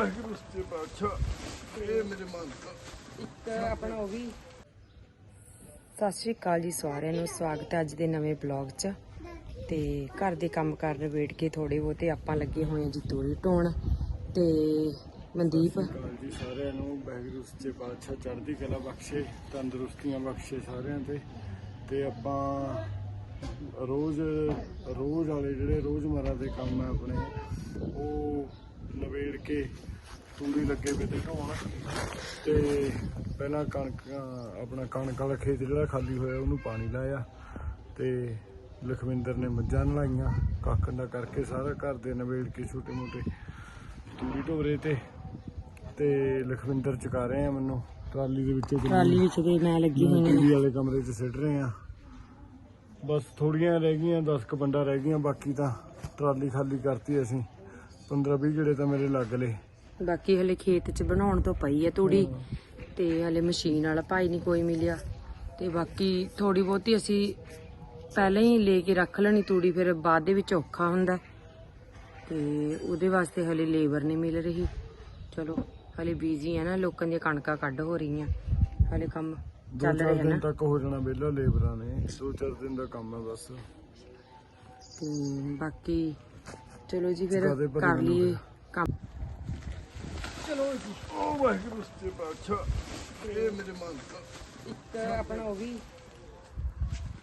ਵਾਹਿਗੁਰੂ ਸੱਚੇ ਪਾਤਸ਼ਾਹ ਇਹ ਮੇਰੇ ਮਨ ਦਾ ਇੱਕ ਆਪਣਾ ਉਹ ਵੀ ਸਤਿ ਸ਼੍ਰੀ ਅਕਾਲ ਜੀ ਸਾਰਿਆਂ ਨੂੰ। ਸਵਾਗਤ ਹੈ ਅੱਜ ਦੇ ਨਵੇਂ ਬਲੌਗ 'ਚ। ਤੇ ਘਰ ਦੇ ਕੰਮ ਕਰ ਨਿਬੇੜ ਕੇ ਥੋੜੇ ਬਹੁਤੇ ਆਪਾਂ ਲੱਗੇ ਹੋਏ ਆ ਜੀ ਤੋੜੀ ਢੋਣ। ਤੇ ਮਨਦੀਪ। ਜੀ ਸਾਰਿਆਂ ਨੂੰ। ਵਾਹਿਗੁਰੂ ਸੱਚੇ ਪਾਤਸ਼ਾਹ ਚੜ੍ਹਦੀ ਕਲਾ ਬਖਸ਼ੇ, ਤੰਦਰੁਸਤੀਆਂ ਬਖਸ਼ੇ ਸਾਰਿਆਂ ਤੇ। ਤੇ ਆਪਾਂ ਰੋਜ਼ ਰੋਜ਼ ਵਾਲੇ ਜਿਹੜੇ ਰੋਜ਼ਮਰਾ ਦੇ ਕੰਮ ਆ ਆਪਣੇ, ਉਹ ਨਵੇੜ ਕੇ ਤੂੜੀ ਲੱਗੇ ਵੇ ਤੇ ਢੋਣ। ਤੇ ਪਹਿਲਾਂ ਕਣਕ ਆਪਣਾ ਕਣਕ ਵਾਲਾ ਖੇਤ ਜਿਹੜਾ ਖਾਲੀ ਹੋਇਆ ਉਹਨੂੰ ਪਾਣੀ ਲਾਇਆ। ਤੇ ਲਖਵਿੰਦਰ ਨੇ ਮੱਝਾਂ ਨਲਾਈਆਂ ਕੱਖ ਦਾ ਕਰਕੇ ਸਾਰਾ ਘਰ ਦੇ ਨਵੇੜ ਕੇ ਛੋਟੇ ਮੋਟੇ ਤੂੜੀ ਢੋਰੇ ਤੇ। ਤੇ ਲਖਵਿੰਦਰ ਚਕਾ ਰਹੇ ਆ ਮੈਨੂੰ ਟਰਾਲੀ ਦੇ ਵਿੱਚ ਟਰਾਲੀ ਵਿੱਚ ਤੇ ਮੈਂ ਲੱਗੀ ਹੋਈ ਹਾਂ ਟੀਵੀ ਵਾਲੇ ਕਮਰੇ 'ਚ ਸਿੱਟ ਰਹੇ ਆ। ਬਸ ਥੋੜੀਆਂ ਰਹਿ ਗਈਆਂ 10 ਕ ਬੰਡਾ ਰਹਿ ਗਈਆਂ ਬਾਕੀ ਤਾਂ ਟਰਾਲੀ ਖਾਲੀ ਕਰਤੀ ਅਸੀਂ। 15 20 ਜਿਹੜੇ ਤਾਂ ਮੇਰੇ ਲੱਗ ਲਏ। ਬਾਕੀ ਹਲੇ ਖੇਤ 'ਚ ਬਣਾਉਣ ਤੋਂ ਪਈ ਹੈ ਤੂੜੀ ਤੇ ਹਲੇ ਮਸ਼ੀਨ ਵਾਲਾ ਭਾਈ ਨਹੀਂ ਕੋਈ ਮਿਲਿਆ। ਤੇ ਬਾਕੀ ਥੋੜੀ ਬਹੁਤੀ ਅਸੀਂ ਪਹਿਲਾਂ ਹੀ ਲੈ ਕੇ ਰੱਖ ਲੈਣੀ ਤੂੜੀ ਫਿਰ ਬਾਅਦ ਦੇ ਵਿੱਚ ਔਖਾ ਹੁੰਦਾ। ਤੇ ਉਹਦੇ ਵਾਸਤੇ ਹਲੇ ਲੇਬਰ ਨਹੀਂ ਮਿਲ ਰਹੀ। ਚਲੋ ਹਲੇ ਬੀਜ਼ੀ ਆ ਨਾ ਲੋਕਾਂ ਦੀਆਂ ਕਣਕਾਂ ਕੱਢ ਹੋ ਰਹੀਆਂ। ਹਲੇ ਕੰਮ ਚੱਲ ਰਿਹਾ ਦਿਨ ਨਾ। ਤੱਕ ਹੋ ਜਾਣਾ ਵਿਹਲਾ ਲੇਬਰਾਂ ਨੇ। ਦੋ ਚਾਰ ਦਿਨ ਦਾ ਕੰਮ ਹੈ ਬਸ। ਤੇ ਬਾਕੀ ਚਲੋ ਜੀ ਫਿਰ ਕਰ ਲਈਏ? ਕੰਮ। ਚਲੋ ਜੀ। ਓ ਵਾਹਿਗੁਰੂ ਸੱਚੇ ਪਾਤਸ਼ਾਹ ਇਹ ਮੇਰੇ ਮਨ ਦਾ। ਇੱਕ ਆਪਣਾ ਉਹ ਵੀ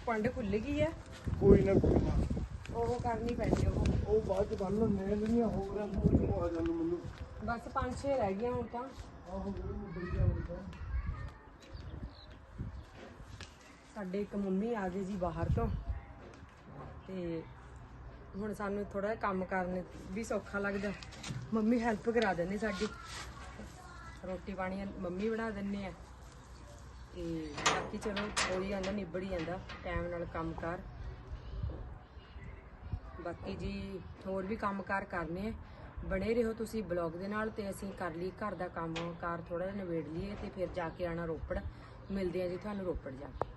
ਪੰਡ ਖੁੱਲ ਗਈ ਹੈ ਕੋਈ ਨਾ ਕੋਈ ਨਾ। ਉਹ ਕਰਨੀ ਪੈਣੀ ਉਹ। ਉਹ ਬਾਅਦ ਚ ਬੰਨ ਲੈਣੇ ਜਿਹੜੀਆਂ ਹੋ ਗਈਆਂ ਥੋੜੀਆਂ ਆ ਜਾਣ ਮੈਨੂੰ? ਬਸ ਪੰਜ ਛੇ ਰਹਿ ਗਈਆਂ ਹੁਣ ਤਾਂ। ਆਹੋ ਬੜੀਆਂ ਹੁੰਦਾ ਸਾਡੇ ਇੱਕ ਮੰਮੀ ਆ ਗਏ ਜੀ ਬਾਹਰ ਤੋਂ। ਤੇ ਹੁਣ ਸਾਨੂੰ ਥੋੜਾ ਜਿਹਾ ਕੰਮ ਕਰਨ ਵੀ ਸੌਖਾ ਲੱਗਦਾ। ਮੰਮੀ ਹੈਲਪ ਕਰਾ ਦਿੰਦੇ ਸਾਡੀ। ਰੋਟੀ ਪਾਣੀ ਮੰਮੀ ਬਣਾ ਦਿੰਦੇ ਆ। ਤੇ ਬਾਕੀ ਚਲੋ ਹੋਈ ਜਾਂਦਾ ਨਿਬੜ ਹੀ ਜਾਂਦਾ ਟਾਈਮ ਨਾਲ ਕੰਮ ਕਰ। ਬਾਕੀ ਜੀ, ਹੋਰ ਵੀ ਕੰਮਕਾਰ ਕਰਨੇ ਆ। ਬਣੇ ਰਹੋ ਤੁਸੀਂ ਬਲੌਗ ਦੇ ਨਾਲ ਤੇ ਅਸੀਂ ਕਰ ਲਈ ਘਰ ਦਾ ਕੰਮ ਕਾਰ ਥੋੜਾ ਜਿਹਾ ਨਿਬੇੜ ਲਈਏ ਤੇ ਫਿਰ ਜਾ ਕੇ ਆਣਾ ਰੋਪੜ। ਮਿਲਦੇ ਆ ਜੀ ਤੁਹਾਨੂੰ ਰੋਪੜ ਜਾ ਕੇ।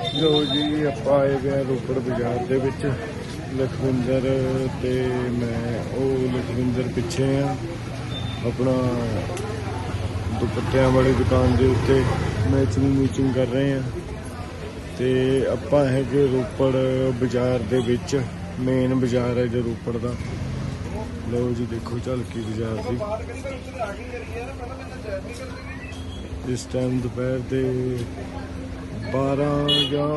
ਲੋ ਜੀ, ਆਪਾਂ ਆਏ ਗਏ ਆ ਰੋਪੜ ਬਾਜ਼ਾਰ ਦੇ ਵਿੱਚ। ਲਖਵਿੰਦਰ ਤੇ ਮੈਂ, ਉਹ ਲਖਵਿੰਦਰ ਪਿੱਛੇ ਆ। ਆਪਣਾ ਦੁਪੱਟਿਆਂ ਵਾਲੀ ਦੁਕਾਨ ਦੇ ਉੱਤੇ ਮੈਚਿੰਗ ਮੂਚਿੰਗ ਕਰ ਰਹੇ ਆ। ਤੇ ਆਪਾਂ ਹੈਗੇ ਰੋਪੜ ਬਾਜ਼ਾਰ ਦੇ ਵਿੱਚ। ਮੇਨ ਬਾਜ਼ਾਰ ਹੈ ਜੋ ਰੋਪੜ ਦਾ। ਲੋ ਜੀ, ਦੇਖੋ ਝਲਕੀ ਬਾਜ਼ਾਰ ਦੀ। ਇਸ ਟਾਈਮ ਦੁਪਹਿਰ ਦੇ 12 ਜਾਂ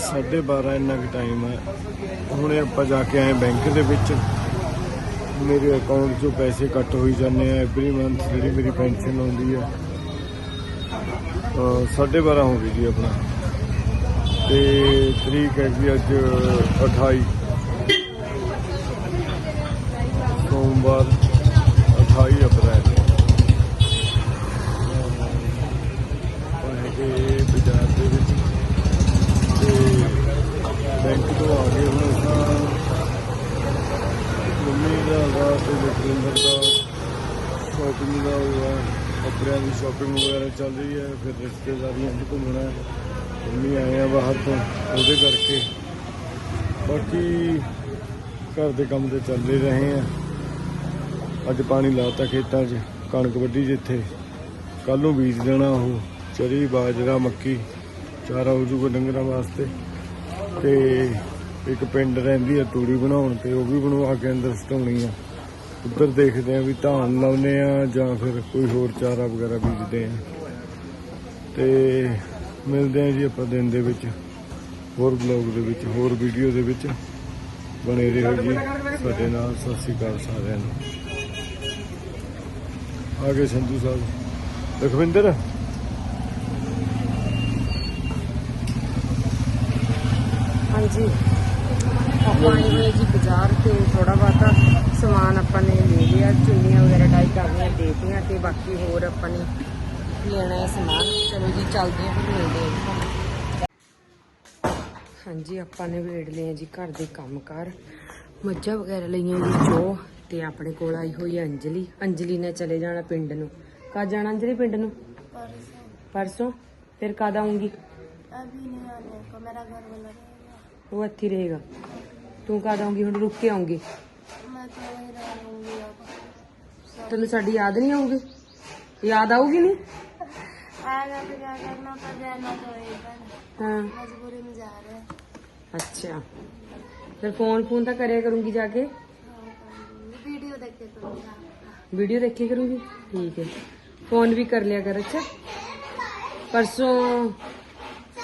12:30 ਇੰਨਾ ਕੁ ਟਾਈਮ ਹੈ। ਹੁਣੇ ਆਪਾਂ ਜਾ ਕੇ ਆਏ ਬੈਂਕ ਦੇ ਵਿੱਚ। ਮੇਰੇ ਅਕਾਊਂਟ 'ਚੋਂ ਪੈਸੇ ਕੱਟ ਹੋਈ ਜਾਂਦੇ ਆ ਐਵਰੀ ਮੰਥ ਜਿਹੜੀ ਮੇਰੀ ਪੈਨਸ਼ਨ ਆਉਂਦੀ ਹੈ ਅਹ 12:30 ਹੋ ਗਈ ਜੀ ਆਪਣਾ। ਤੇ ਤਰੀਕ ਹੈ ਜੀ ਅੱਜ 28 ਸੋਮਵਾਰ 28 ਅਪ੍ਰੈਲ ਆਪਾਂ ਹੈਗੇ ਬਾਜ਼ਾਰ ਦੇ ਵਿੱਚ ਤੇ ਬੈਂਕ ਤੋਂ ਆ ਗਏ ਹੁਣ ਤਾਂ ਮੰਮੀ ਦਾ ਵਾ ਤੇ ਦਾ, ਸ਼ਾਪਿੰਗ ਦਾ ਹੋਇਆ ਕੱਪੜਿਆਂ ਦੀ ਸ਼ਾਪਿੰਗ ਵਗੈਰਾ ਚੱਲ ਰਹੀ ਹੈ, ਫਿਰ ਰਿਸ਼ਤੇਦਾਰੀਆਂ 'ਚ ਘੁੰਮਣਾ ਹੈ। ਮੰਮੀ ਆਏ ਆ ਬਾਹਰ ਤੋਂ, ਉਹਦੇ ਕਰਕੇ। ਬਾਕੀ ਘਰ ਦੇ ਕੰਮ ਤੇ ਚੱਲ ਹੀ ਰਹੇ ਆ। ਅੱਜ ਪਾਣੀ ਲਾਤਾ ਖੇਤਾਂ 'ਚ, ਕਣਕ ਵੱਢੀ ਜਿੱਥੇ। ਕੱਲ ਨੂੰ ਬੀਜ ਦੇਣਾ ਉਹ, ਚਰੀ, ਬਾਜਰਾ, ਮੱਕੀ, ਚਾਰਾ ਹੋ ਜੂਗਾ ਡੰਗਰਾਂ ਵਾਸਤੇ। ਤੇ ਇੱਕ ਪਿੰਡ ਰਹਿੰਦੀ ਆ, ਤੂੜੀ ਬਣਾਉਣ ਤੇ ਉਹ ਵੀ ਬਣਵਾ ਕੇ ਅੰਦਰ ਸਟਾਉਣੀ ਆ। ਉੱਧਰ ਦੇਖਦੇ ਆ ਵੀ ਧਾਨ ਲਾਉਨੇ ਆ ਜਾਂ ਫਿਰ ਕੋਈ ਹੋਰ ਚਾਰਾ ਵਗੈਰਾ ਬੀਜਦੇ ਆ। ਤੇ ਮਿਲਦੇ ਆ ਜੀ ਆਪਾਂ ਦਿਨ ਦੇ ਵਿੱਚ, ਹੋਰ ਬਲੌਗ ਦੇ ਵਿੱਚ, ਹੋਰ ਵੀਡੀਓ ਦੇ ਵਿੱਚ। ਬਣੇ ਰਹੋ ਜੀ। ਸਾਡੇ ਨਾਲ ਸਤਿ ਸ਼੍ਰੀ ਅਕਾਲ ਸਾਰਿਆਂ ਨੂੰ। ਆ ਗਏ ਸੰਧੂ ਸਾਹਿਬ। ਲਖਵਿੰਦਰ? ਹਾਂਜੀ। ਆਪਾਂ ਆਏ ਜੀ ਬਾਜ਼ਾਰ ਤੇ ਥੋੜਾ ਬਹੁਤਾ। ਸਮਾਨ ਆਪਾਂ ਨੇ ਲੈ ਲਿਆ ਚੁੰਨੀਆਂ ਵਗੈਰਾ ਟਾਈ ਕਰਨੀਆਂ ਦੇਤੀਆਂ ਤੇ ਬਾਕੀ ਹੋਰ ਆਪਾਂ ਨੇ ਲੈਣਾ ਹੈ ਸਮਾਨ। ਚਲੋ ਜੀ ਚੱਲਦੇ ਹਾਂ ਫਿਰ ਮਿਲਦੇ ਹਾਂ ਹਾਂਜੀ ਆਪਾਂ ਨੇ ਵੇੜ ਲਏ ਜੀ ਘਰ ਦੇ ਕੰਮਕਾਰ। ਮੱਝਾਂ ਵਗੈਰਾ ਲਈਆਂ ਜੀ ਜੋ ਤੇ ਆਪਣੇ ਕੋਲ ਆਈ ਹੋਈ ਅੰਜਲੀ। ਅੰਜਲੀ ਨੇ ਚਲੇ ਜਾਣਾ ਪਿੰਡ ਨੂੰ। ਕਾ ਜਾਣਾ ਅੰਜਲੀ ਪਿੰਡ ਨੂੰ? ਪਰਸੋਂ। ਫਿਰ ਕਦ ਆਉਂਗੀ ਅਭੀ ਨਹੀਂ ਆਉਂਗਾ ਮੇਰਾ ਘਰ ਵਾਲਾ। ਉਹ ਇੱਥੇ ਰਹੇਗਾ। ਤੂੰ ਕਦ ਆਉਂਗੀ ਹੁਣ ਰੁੱਕ ਕੇ ਆਉਂਗੀ ਤੈਨੂੰ ਸਾਡੀ ਯਾਦ ਨਹੀਂ ਆਊਗੀ ਯਾਦ ਆਊਗੀ ਨਹੀਂ आएगा तो क्या करना पर रहना तो वही पर ਹਾਂ मजबूरी में जा रहे हैं ਅੱਛਾ ਫਿਰ ਫੋਨ ਫੋਨ ਤਾਂ ਕਰਿਆ ਕਰੂੰਗੀ ਜਾ ਕੇ हाँ, करूंगी। वीडियो देख के करूँगा ਵੀਡੀਓ ਦੇਖੀ ਕਰੂੰਗੀ ਠੀਕ ਹੈ ਫੋਨ ਵੀ ਕਰ ਲਿਆ ਕਰ अच्छा परसों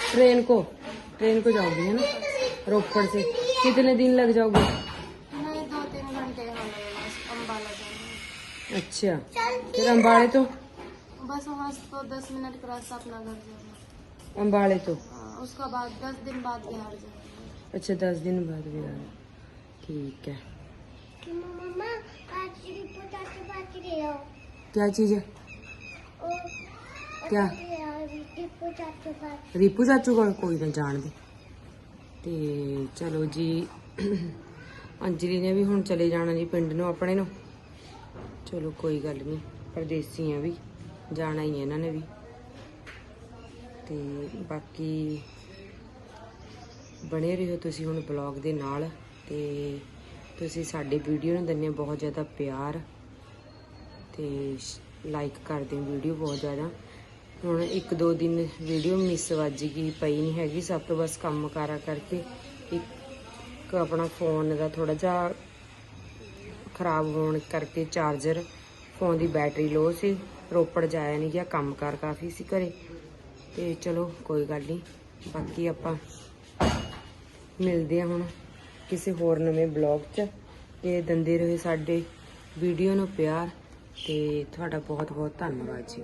ट्रेन को ट्रेन को जाओगी है ना रोपड़ से कितने दिन लग जाओगे अच्छा फिर अम्बाड़े तो में। बस वहाँ से तो दस मिनट का रास्ता अपना घर जाना अम्बाड़े तो हाँ, उसका बाद दस दिन बाद बिहार जाएंगे अच्छा दस दिन बाद भी आए ठीक है मम्मा आज रिपोर्ट आके बात रहे क्या चीज है क्या रिपोर्ट आके बात ਰੀਪੂ ਚਾਚੂ ਕੋਲ ਕੋਈ ਨਾ ਜਾਣਦੇ ਤੇ ਚਲੋ ਜੀ ਅੰਜਲੀ ਨੇ ਵੀ ਹੁਣ ਚਲੇ ਜਾਣਾ ਜੀ ਪਿੰਡ ਨੂੰ ਆਪਣੇ ਨੂੰ ਚਲੋ ਕੋਈ ਗੱਲ ਨਹੀਂ ਪਰਦੇਸੀ ਆ ਵੀ, ਜਾਣਾ ਹੀ ਹੈ ਇਹਨਾਂ ਨੇ ਵੀ। ਤੇ ਬਾਕੀ ਬਣੇ ਰਹੋ ਤੁਸੀਂ ਹੁਣ ਬਲੌਗ ਦੇ ਨਾਲ, ਤੇ ਤੁਸੀਂ ਸਾਡੇ ਵੀਡੀਓ ਨੂੰ ਦਿੰਦੇ ਹੋ ਬਹੁਤ ਜ਼ਿਆਦਾ ਪਿਆਰ, ਤੇ ਲਾਈਕ ਕਰਦੇ ਹੋ ਵੀਡੀਓ ਬਹੁਤ ਜ਼ਿਆਦਾ। ਹੁਣ ਇੱਕ ਦੋ ਦਿਨ ਵੀਡੀਓ ਮਿਸ ਵੱਜ ਗਈ, ਪਈ ਨਹੀਂ ਹੈਗੀ, ਸਭ ਤੋਂ ਬਸ ਕੰਮ ਕਾਰਾ ਕਰਕੇ ਇੱਕ ਆਪਣਾ ਫੋਨ ਦਾ ਥੋੜਾ ਜਿਹਾ ਖਰਾਬ ਹੋਣ ਕਰਕੇ ਚਾਰਜਰ ਫੋਨ ਦੀ ਬੈਟਰੀ ਲੋ ਸੀ, ਰੋਪੜ ਜਾਇਆ ਨਹੀਂ ਗਿਆ, ਕੰਮ ਕਾਰ ਕਾਫੀ ਸੀ ਘਰੇ। ਤੇ ਚਲੋ, ਕੋਈ ਗੱਲ ਨਹੀਂ ਬਾਕੀ ਆਪਾਂ ਮਿਲਦੇ ਆ ਹੁਣ ਕਿਸੇ ਹੋਰ ਨਵੇਂ ਬਲੌਗ 'ਚ। ਤੇ ਦਿੰਦੇ ਰਹੇ ਸਾਡੇ ਵੀਡੀਓ ਨੂੰ ਪਿਆਰ, ਤੇ ਤੁਹਾਡਾ ਬਹੁਤ ਬਹੁਤ ਧੰਨਵਾਦ ਜੀ।